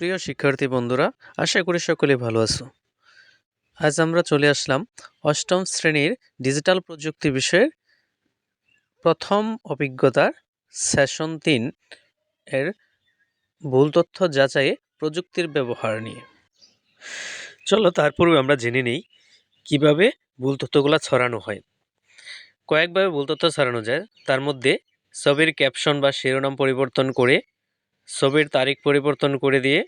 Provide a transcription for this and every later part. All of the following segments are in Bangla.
প্রিয় শিক্ষার্থী বন্ধুরা, আশা করি সকলে ভালো আছো। আজ আমরা চলে আসলাম অষ্টম শ্রেণির ডিজিটাল প্রযুক্তি বিষয়ের প্রথম অভিজ্ঞতার সেশন তিন এর ভুল তথ্য যাচাইয়ে প্রযুক্তির ব্যবহার নিয়ে। চলো তার পূর্বে আমরা জেনে নিই কীভাবে ভুল তথ্যগুলো ছড়ানো হয়। কয়েকভাবে ভুল তথ্য ছড়ানো যায়। তার মধ্যে ছবির ক্যাপশন বা শিরোনাম পরিবর্তন করে ছবির তারিখ পরিবর্তন করে দিয়ে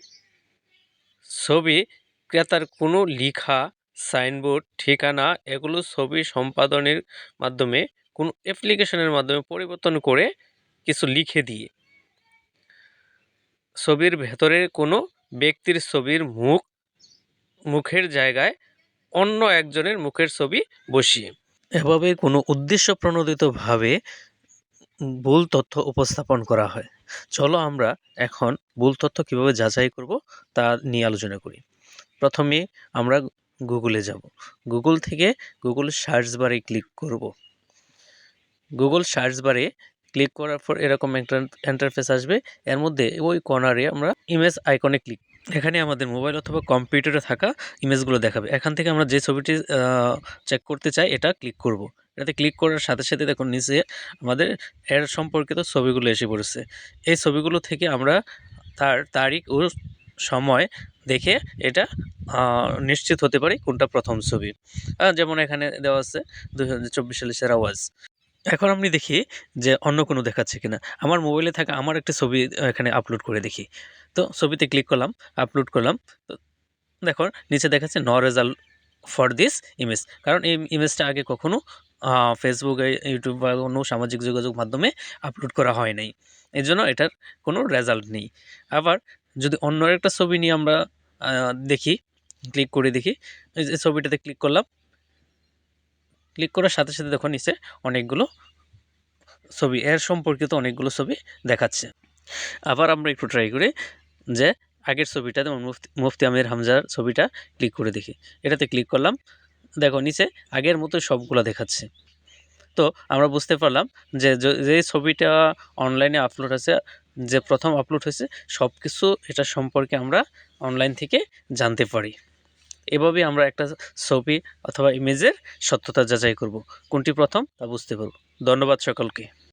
ছবি ক্রেতার কোনো লিখা, সাইনবোর্ড, ঠিকানা এগুলো ছবি সম্পাদনের মাধ্যমে, কোনো অ্যাপ্লিকেশনের মাধ্যমে পরিবর্তন করে কিছু লিখে দিয়ে। ছবির ভেতরে কোনো ব্যক্তির ছবির মুখ, মুখের জায়গায় অন্য একজনের মুখের ছবি বসিয়ে। এভাবে কোনো উদ্দেশ্য প্রণোদিতভাবে ভুল তথ্য উপস্থাপন করা হয়। চলো আমরা এখন ভুল তথ্য কীভাবে যাচাই করব তা নিয়ে আলোচনা করি। প্রথমে আমরা গুগলে যাব। গুগল থেকে গুগল সার্চ বারে ক্লিক করব। গুগল সার্চ বারে ক্লিক করার পর এরকম একটা এন্টারফেস আসবে। এর মধ্যে ওই কর্নারে আমরা ইমেজ আইকনে ক্লিক এখানে আমাদের মোবাইল অথবা কম্পিউটারে থাকা ইমেজগুলো দেখাবে। এখান থেকে আমরা যে ছবিটি চেক করতে চাই, এটা ক্লিক করব। এটাতে ক্লিক করার সাথে সাথে দেখুন নিচে আমাদের এর সম্পর্কিত ছবিগুলো এসে পড়েছে। এই ছবিগুলো থেকে আমরা তার তারিখ ও সময় দেখে এটা নিশ্চিত হতে পারি কোনটা প্রথম ছবি। যেমন এখানে দেওয়া আছে দু হাজার চব্বিশ সালের সেরা ওয়াজ। এখন আমি দেখি যে অন্য কোনো দেখাচ্ছে কিনা। আমার মোবাইলে থাকা আমার একটা ছবি এখানে আপলোড করে দেখি। তো ছবিতে ক্লিক করলাম আপলোড করলাম। তো দেখো, নিচে দেখাচ্ছে ন রেজাল্ট ফর দিস ইমেজ কারণ এই ইমেজটা আগে কখনো ফেসবুকে ইউটিউব বা কোনো সামাজিক যোগাযোগ মাধ্যমে আপলোড করা হয় নাই। এই জন্য এটার কোনো রেজাল্ট নেই। আবার যদি অন্য একটা ছবি নিয়ে আমরা দেখি ক্লিক করে দেখি, এই ছবিটাতে ক্লিক করলাম ক্লিক করার সাথে সাথে দেখো নিচে অনেকগুলো ছবি, এর সম্পর্কিত অনেকগুলো ছবি দেখাচ্ছে। আবার আমরা একটু ট্রাই করি যে আগের ছবিটা, যেমন মুফতি মুফতি আমির হামজার ছবিটা ক্লিক করে দেখি। এটাতে ক্লিক করলাম, দেখো নিচে আগের মতো সবগুলো দেখাচ্ছে। তো আমরা বুঝতে পারলাম যে যে ছবিটা অনলাইনে আপলোড আছে যে প্রথম আপলোড হয়েছে সব কিছু এটা সম্পর্কে আমরা অনলাইন থেকে জানতে পারি। এভাবে আমরা একটা ছবি অথবা ইমেজের সত্যতা যাচাই করব। কোনটি প্রথম তা বুঝতে পারব। ধন্যবাদ সকলকে।